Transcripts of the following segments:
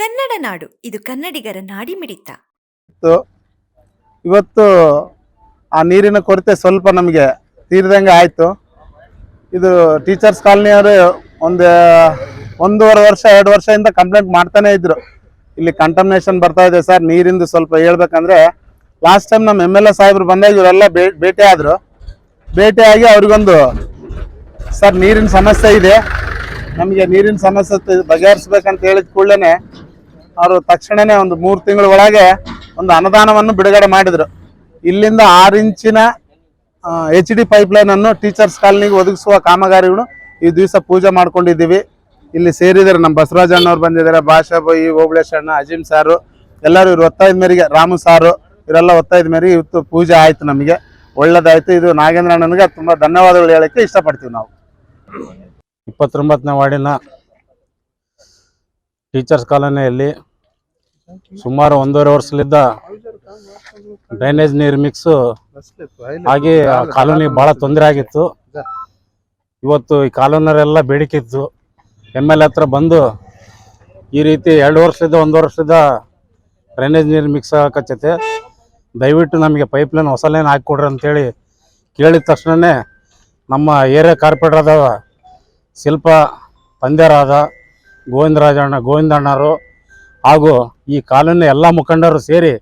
ಕನ್ನಡ ನಾಡು. ಇದು ಕನ್ನಡಿಗರ ನಾಡಿ ಮಿಡಿತ ಇವತ್ತು ಆ ನೀರಿನ ಕೊರತೆ ಸ್ವಲ್ಪ ನಮಗೆ ತೀರಿದಂಗೆ ಆಯಿತು. ಇದು ಟೀಚರ್ಸ್ ಕಾಲನಿಯವರು ಒಂದು, ಒಂದೂವರೆ ವರ್ಷ, ಎರಡು ವರ್ಷದಿಂದ ಕಂಪ್ಲೇಂಟ್ ಮಾಡ್ತಾನೆ ಇದ್ರು. ಇಲ್ಲಿ ಕಂಟಮಿನೇಷನ್ ಬರ್ತಾ ಇದೆ ಸರ್, ನೀರಿಂದು ಸ್ವಲ್ಪ ಹೇಳ್ಬೇಕಂದ್ರೆ ಲಾಸ್ಟ್ ಟೈಮ್ ನಮ್ಮ ಎಂ ಎಲ್ ಎ ಸಾಹೇಬ್ರು ಬಂದಾಗ ಇವರೆಲ್ಲ ಭೇಟಿ ಆದರು. ಭೇಟಿಯಾಗಿ ಅವ್ರಿಗೊಂದು, ಸರ್, ನೀರಿನ ಸಮಸ್ಯೆ ಇದೆ. ನಮಗೆ ನೀರಿನ ಸಮಸ್ಯೆ ಬಗೆಹರಿಸ್ಬೇಕಂತ ಹೇಳಿದ ಕೂಡಲೇ ಅವರು ತಕ್ಷಣನೇ ಒಂದು ಮೂರು ತಿಂಗಳ ಒಳಗೆ ಒಂದು ಅನುದಾನವನ್ನು ಬಿಡುಗಡೆ ಮಾಡಿದರು. ಇಲ್ಲಿಂದ ಆರು ಇಂಚಿನ ಎಚ್ ಡಿ ಪೈಪ್ಲೈನ್ ಅನ್ನು ಟೀಚರ್ಸ್ ಕಾಲನಿಗೆ ಒದಗಿಸುವ ಕಾಮಗಾರಿಗಳು ಈ ದಿವಸ ಪೂಜೆ ಮಾಡ್ಕೊಂಡಿದ್ದೀವಿ. ಇಲ್ಲಿ ಸೇರಿದ್ದಾರೆ ನಮ್ಮ ಬಸವರಾಜ್ ಅಣ್ಣವ್ರು ಬಂದಿದ್ದಾರೆ, ಭಾಷಾ ಬೈ ಓಬಳೇಶ್ ಅಣ್ಣ, ಅಜೀಮ್ ಸಾರು, ಎಲ್ಲರೂ ಇವ್ರು ಒತ್ತಾಯದ ಮೇರೆಗೆ, ರಾಮು ಸಾರು, ಇವರೆಲ್ಲ ಒತ್ತಾಯದ ಮೇರೆಗೆ ಇವತ್ತು ಪೂಜೆ ಆಯಿತು ನಮಗೆ. ಒಳ್ಳೇದಾಯ್ತು. ಇದು ನಾಗೇಂದ್ರ ಅಣ್ಣನಿಗೆ ತುಂಬ ಧನ್ಯವಾದಗಳು ಹೇಳಕ್ಕೆ ಇಷ್ಟಪಡ್ತೀವಿ ನಾವು. ಇಪ್ಪತ್ತೊಂಬತ್ತನೇ ವಾರ್ಡಿನ ಟೀಚರ್ಸ್ ಕಾಲೋನಿಯಲ್ಲಿ ಸುಮಾರು ಒಂದೂವರೆ ವರ್ಷಲಿದ್ದ ಡ್ರೈನೇಜ್ ನೀರು ಮಿಕ್ಸು ಆಗಿ ಆ ಕಾಲೋನಿ ಭಾಳ ತೊಂದರೆ ಆಗಿತ್ತು. ಇವತ್ತು ಈ ಕಾಲೋನರೆಲ್ಲ ಬೇಡಿಕೆ ಇತ್ತು. ಎಂ ಎಲ್ ಎ ಹತ್ರ ಬಂದು ಈ ರೀತಿ ಎರಡು ವರ್ಷದಿಂದ, ಒಂದು ವರ್ಷದಿಂದ ಡ್ರೈನೇಜ್ ನೀರು ಮಿಕ್ಸ್ ಆಗಕತ್ತೈತೆ. ದಯವಿಟ್ಟು ನಮಗೆ ಪೈಪ್ ಲೈನ್ ಹೊಸ ಲೈನ್ ಹಾಕಿಕೊಡ್ರಿ ಅಂತೇಳಿ ಕೇಳಿದ ತಕ್ಷಣವೇ ನಮ್ಮ ಏರಿಯಾ ಕಾರ್ಪೊರೇಟರ್ ಆದ ಶಿಲ್ಪ ಪಂದ್ಯರಾದ ಗೋವಿಂದರಾಜಣ್ಣ, ಗೋವಿಂದಣ್ಣರು ಹಾಗೂ ಈ ಕಾಲೋನಿಯ ಎಲ್ಲ ಮುಖಂಡರು ಸೇರಿ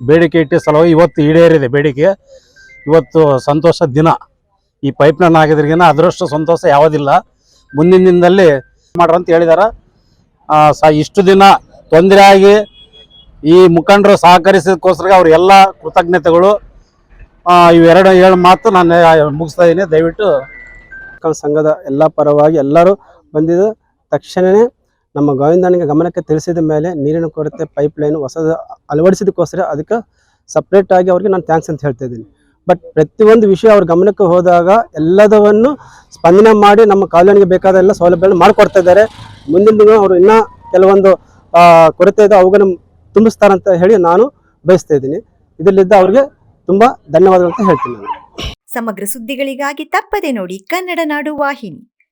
ಬೇಡಿಕೆ ಇಟ್ಟ ಸಲುವಾಗಿ ಇವತ್ತು ಈಡೇರಿದೆ ಬೇಡಿಕೆ. ಇವತ್ತು ಸಂತೋಷ ದಿನ. ಈ ಪೈಪ್ಲೈನ್ ಆಗಿದ್ರಿಗಿನ ಅದರಷ್ಟು ಸಂತೋಷ ಯಾವುದಿಲ್ಲ. ಮುಂದಿನ ದಿನದಲ್ಲಿ ಮಾಡ್ರಿ ಅಂತ ಹೇಳಿದಾರೆ. ಸ ಇಷ್ಟು ದಿನ ತೊಂದರೆ ಆಗಿ ಈ ಮುಖಂಡರು ಸಹಕರಿಸಿದಕ್ಕೋಸ್ಕರ ಅವ್ರ ಎಲ್ಲ ಕೃತಜ್ಞತೆಗಳು. ಇವೆರಡು ಏಳು ಮಾತು ನಾನು ಮುಗಿಸ್ತಾ ಇದ್ದೀನಿ. ದಯವಿಟ್ಟು ಮಕ್ಕಳ ಸಂಘದ ಎಲ್ಲ ಪರವಾಗಿ ಎಲ್ಲರೂ ಬಂದಿದ್ದು ತಕ್ಷಣವೇ ನಮ್ಮ ಗೋವಿಂದನಿಗೆ ಗಮನಕ್ಕೆ ತಿಳಿಸಿದ ಮೇಲೆ ನೀರಿನ ಕೊರತೆ ಪೈಪ್ ಲೈನ್ ಹೊಸದು ಅಳವಡಿಸಿದಕ್ಕೋಸ್ಕರ ಅದಕ್ಕೆ ಸಪ್ರೇಟ್ ಆಗಿ ಅವ್ರಿಗೆ ನಾನು ಥ್ಯಾಂಕ್ಸ್ ಅಂತ ಹೇಳ್ತಾ ಇದ್ದೀನಿ. ಬಟ್ ಪ್ರತಿಯೊಂದು ವಿಷಯ ಅವ್ರ ಗಮನಕ್ಕೆ ಹೋದಾಗ ಎಲ್ಲದವನ್ನು ಸ್ಪಂದನೆ ಮಾಡಿ ನಮ್ಮ ಕಾಲೋನಿಗೆ ಬೇಕಾದ ಎಲ್ಲ ಸೌಲಭ್ಯಗಳನ್ನು ಮಾಡಿಕೊಡ್ತಾ ಇದ್ದಾರೆ. ಮುಂದಿನ ದಿನ ಅವರು ಇನ್ನೂ ಕೆಲವೊಂದು ಕೊರತೆ ಇದೆ, ಅವುಗಳನ್ನು ತುಂಬಿಸ್ತಾರಂತ ಹೇಳಿ ನಾನು ಬಯಸ್ತಾ ಇದ್ದೀನಿ. ಇದರಲ್ಲಿದ್ದ ಅವ್ರಿಗೆ ತುಂಬ ಧನ್ಯವಾದಗಳು ಅಂತ ಹೇಳ್ತೀನಿ ನಾನು. ಸಮಗ್ರ ಸುದ್ದಿಗಳಿಗಾಗಿ ತಪ್ಪದೆ ನೋಡಿ ಕನ್ನಡ ನಾಡು ವಾಹಿನಿ.